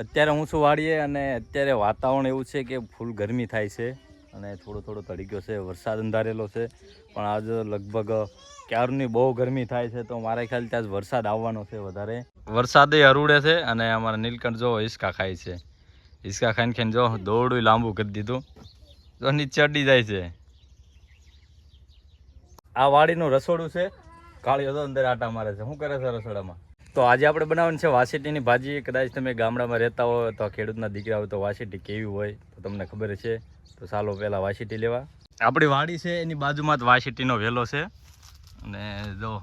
અત્યારે હું છું વાડીએ અને અત્યારે વાતાવરણ એવું છે કે ફૂલ ગરમી થાય છે અને થોડો થોડો તડક્યો છે, વરસાદ અંધારેલો છે, પણ આજ લગભગ ક્યારની બહુ ગરમી થાય છે તો મારા ખ્યાલ ત્યાં વરસાદ આવવાનો છે વધારે. વરસાદે હરુડે છે અને અમારા નીલકંઠ જો હિસકા ખાય છે. હિસકા ખાઈને ખાઈને જો દોડું લાંબુ કરી દીધું. તો નીચે અડી જાય છે. આ વાડીનું રસોડું છે. કાળીઓ તો અંદર આટા મારે છે. શું કરે છે રસોડામાં? તો આજે આપણે બનાવવાની છે વાસીટીની ભાજી. કદાચ તમે ગામડામાં રહેતા હોય તો ખેડૂતના દીકરા હોય તો વાસીટી કેવી હોય તો તમને ખબર છે. તો ચાલો પહેલાં વાસીટી લેવા. આપણી વાડી છે, એની બાજુમાં જ વાસીટીનો વેલો છે. અને જો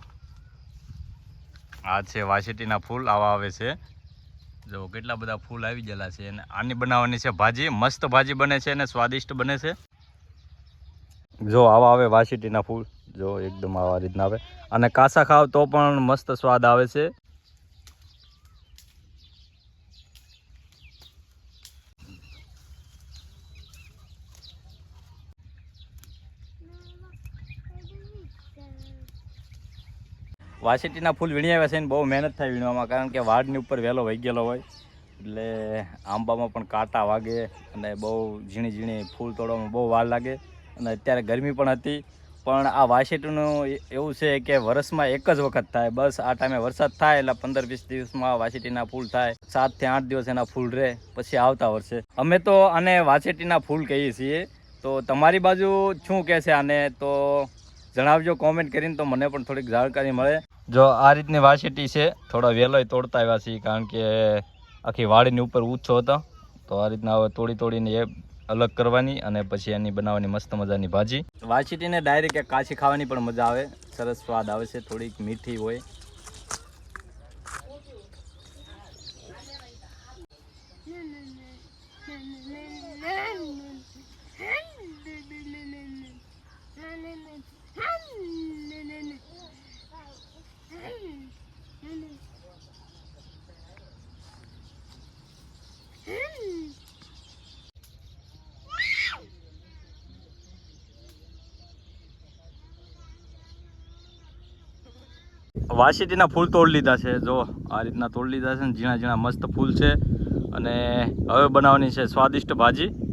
આ છે વાસીટીના ફૂલ, આવા આવે છે. જો કેટલા બધા ફૂલ આવી ગયેલા છે. અને આની બનાવવાની છે ભાજી. મસ્ત ભાજી બને છે અને સ્વાદિષ્ટ બને છે. જો આવા આવે વાસીટીના ફૂલ. જો એકદમ આવા રીતના આવે. અને કાસા ખાવ તો પણ મસ્ત સ્વાદ આવે છે. વાસીટીના ફૂલ વીણી આવ્યા છે ને બહુ મહેનત થાય વીણવામાં, કારણ કે વાડની ઉપર વહેલો વહી હોય. એટલે આંબામાં પણ કાંટા વાગે અને બહુ ઝીણી ઝીણી ફૂલ તોડવામાં બહુ વાર લાગે. અને અત્યારે ગરમી પણ હતી. પણ આ વાસેટીનું એવું છે કે વર્ષમાં એક જ વખત થાય. બસ આ ટાઈમે વરસાદ થાય એટલે પંદર વીસ દિવસમાં વાસેટીના ફૂલ થાય. સાતથી આઠ દિવસ એના ફૂલ રહે, પછી આવતા વર્ષે. અમે તો આને વાસેટીના ફૂલ કહીએ છીએ. તો તમારી બાજુ શું કહે છે આને? તો જણાવજો કોમેન્ટ કરીને તો મને પણ થોડીક જાણકારી મળે જો આ રીતની વાસીટી છે થોડા વહેલોય તોડતા આવ્યા છીએ કારણ કે આખી વાડીની ઉપર ઊંચો હતો તો આ રીતના હવે તોડી તોડીને એ અલગ કરવાની અને પછી એની બનાવવાની મસ્ત મજાની ભાજી વાસીટીને ડાયરેક્ટ કાચી ખાવાની પણ મજા આવે સરસ સ્વાદ આવે છે થોડીક મીઠી હોય વાસીટીના ફૂલ તોડ લીધા છે. જો, આ રીતના તોડ લીધા છે ને ઝીણા ઝીણા મસ્ત ફૂલ છે. અને હવે બનાવવાની છે સ્વાદિષ્ટ ભાજી.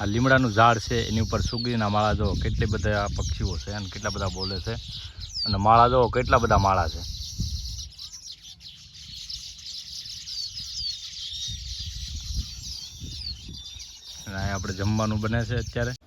આ લીમડાનું ઝાડ છે, એની ઉપર સુગીના માળા જો કેટલી બધા પક્ષીઓ છે અને કેટલા બધા બોલે છે. અને માળા જો કેટલા બધા માળા છે. અહીંયા આપણે જમવાનું બને છે અત્યારે.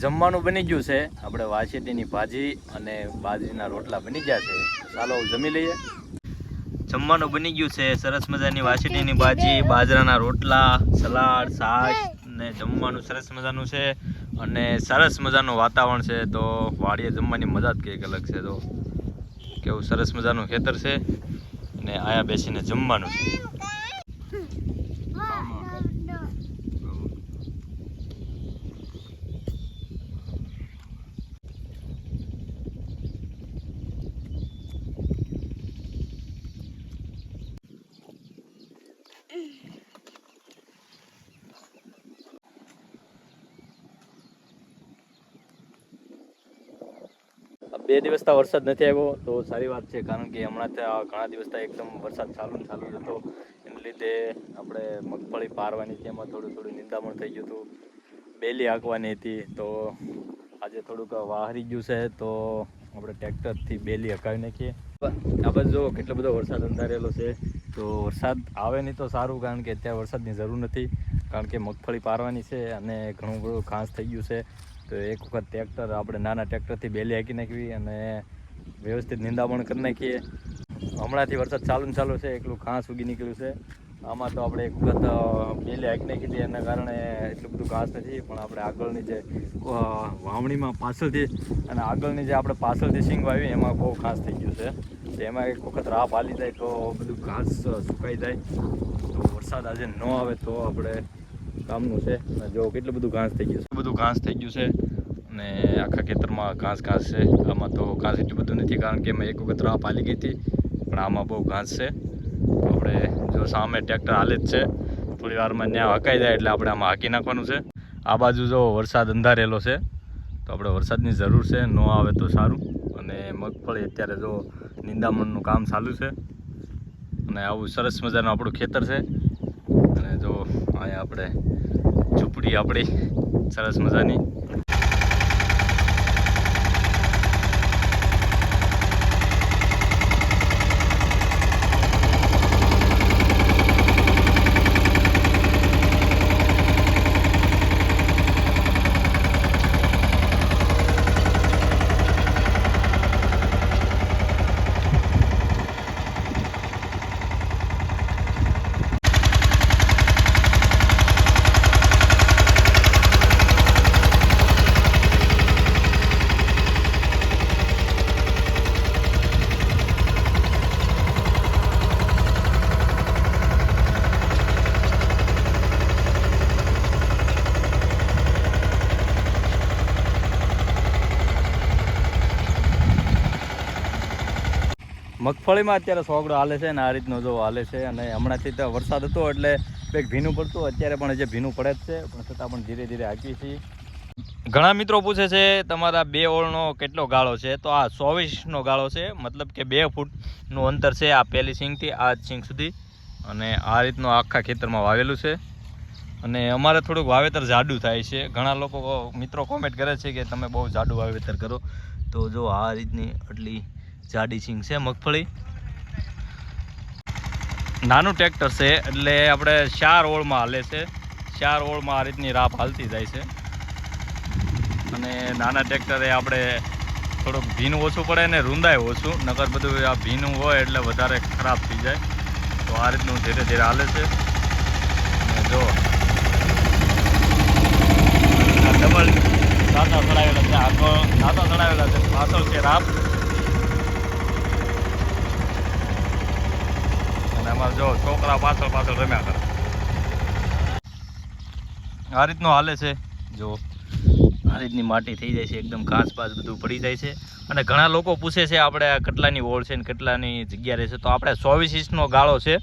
જમવાનું બની ગયું છે. આપણે વાસેટીની ભાજી અને બાજરીના રોટલા બની ગયા છે. ચાલો જમી લઈએ. જમવાનું બની ગયું છે. સરસ મજાની વાસેટીની ભાજી, બાજરાના રોટલા, સલાડ, શાક ને જમવાનું સરસ મજાનું છે અને સરસ મજાનું વાતાવરણ છે. તો વાડીએ જમવાની મજા જ કંઈક અલગ છે. તો કેવું સરસ મજાનું ખેતર છે. અને આયા બેસીને જમવાનું છે. બે દિવસથી વરસાદ નથી આવ્યો, તો સારી વાત છે, કારણ કે હમણાં ત્યાં ઘણા દિવસથી એકદમ વરસાદ ચાલુ ચાલુ હતો. એને લીધે આપણે મગફળી પારવાની હતી, એમાં થોડું થોડું નિંદામણ થઈ ગયું હતું. બેલી હાંકવાની હતી, તો આજે થોડુંક વાહરી ગયું છે, તો આપણે ટ્રેક્ટરથી બેલી હકાવી નાખીએ. આ બાજુ જો કેટલો બધો વરસાદ અંધારેલો છે, તો વરસાદ આવે નહીં તો સારું, કારણ કે અત્યારે વરસાદની જરૂર નથી, કારણ કે મગફળી પારવાની છે અને ઘણું બધું ઘાસ થઈ ગયું છે. તો એક વખત ટ્રેક્ટર આપણે નાના ટ્રેક્ટરથી બેલી હાંકી નાખવી અને વ્યવસ્થિત નિંદામણ કરી નાખીએ. હમણાંથી વરસાદ ચાલુ ચાલુ છે, એકલું ઘાસ ઉગી નીકળ્યું છે. આમાં તો આપણે એક વખત બેલી હાંકી નાખી હતી, એના કારણે એટલું બધું ઘાસ નથી, પણ આપણે આગળની જે વાવણીમાં પાછળથી અને આગળની જે આપણે પાછળથી સિંગ વાવી, એમાં બહુ ઘાસ થઈ ગયું છે. તો એમાં એક વખત રાહ પાલી જાય તો બધું ઘાસ સુકાઈ જાય. તો વરસાદ આજે ન આવે તો આપણે કામનું છે. જો કેટલું બધું ઘાસ થઈ ગયું છે. બધું ઘાસ થઈ ગયું છે અને આખા ખેતરમાં ઘાસ ઘાસ છે. આમાં તો ઘાસ એટલું બધું નથી કારણ કે મેં એક વખત રાહ પાલી ગઈ હતી, પણ આમાં બહુ ઘાસ છે. આપણે જો સામે ટ્રેક્ટર હાલે જ છે. થોડી વારમાં ત્યાં હકાઈ જાય એટલે આપણે આમાં હાકી નાખવાનું છે. આ બાજુ જો વરસાદ અંધારેલો છે, તો આપણે વરસાદની જરૂર છે, ન આવે તો સારું. અને મગફળી અત્યારે જો નિંદામણનું કામ ચાલુ છે. અને આવું સરસ મજાનું આપણું ખેતર છે. અને જો અહીંયા આપણે ઝૂંપડી આપણી સરસ મજાની. મગફળીમાં અત્યારે સોગડો હાલે છે અને આ રીતનો જો હાલે છે અને હમણાંથી તો વરસાદ હતો એટલે કંઈક ભીનું પડતું, અત્યારે પણ જે ભીનું પડે જ છે, પણ છતાં પણ ધીરે ધીરે હાકીએ છીએ. ઘણા મિત્રો પૂછે છે, તમારા બે ઓળનો કેટલો ગાળો છે? તો આ ચોવીસનો ગાળો છે, મતલબ કે બે ફૂટનું અંતર છે આ પહેલી સિંગથી આ સિંગ સુધી. અને આ રીતનું આખા ખેતરમાં વાવેલું છે. અને અમારે થોડુંક વાવેતર જાડું થાય છે. ઘણા લોકો મિત્રો કોમેન્ટ કરે છે કે તમે બહુ જાડું વાવેતર કરો. તો જો આ રીતની આટલી જાડી સિંગ છે, મગફળી. નાનું ટ્રેક્ટર છે, એટલે આપણે ચાર ઓળમાં હાલે છે. ચાર ઓળમાં આ રીતની રાપ હાલતી જાય છે. અને નાના ટ્રેક્ટરે આપણે થોડુંક ભીનું ઓછું પડે ને રૂંદાય ઓછું. નકર બધું આ ભીનું હોય એટલે વધારે ખરાબ થઈ જાય. તો આ રીતનું ધીરે ધીરે હાલે છે. અને જો. ડબલ દાંતા ચડાવેલા છે આગળ દાંતા ચડાવેલા છે પાછળ છે રાપ. એમાં જો છોકરા પાછળ પાછળ રમ્યા કરે. આ રીતનું હાલે છે. જો, આ રીતની માટી થઈ જાય છે, એકદમ ઘાસ પાસ બધું પડી જાય છે. અને ઘણા લોકો પૂછે છે, આપણે કેટલાની ઓળ છે ને કેટલાની જગ્યા રહેશે તો આપણે ચોવીસ ઇંચનો ગાળો છે.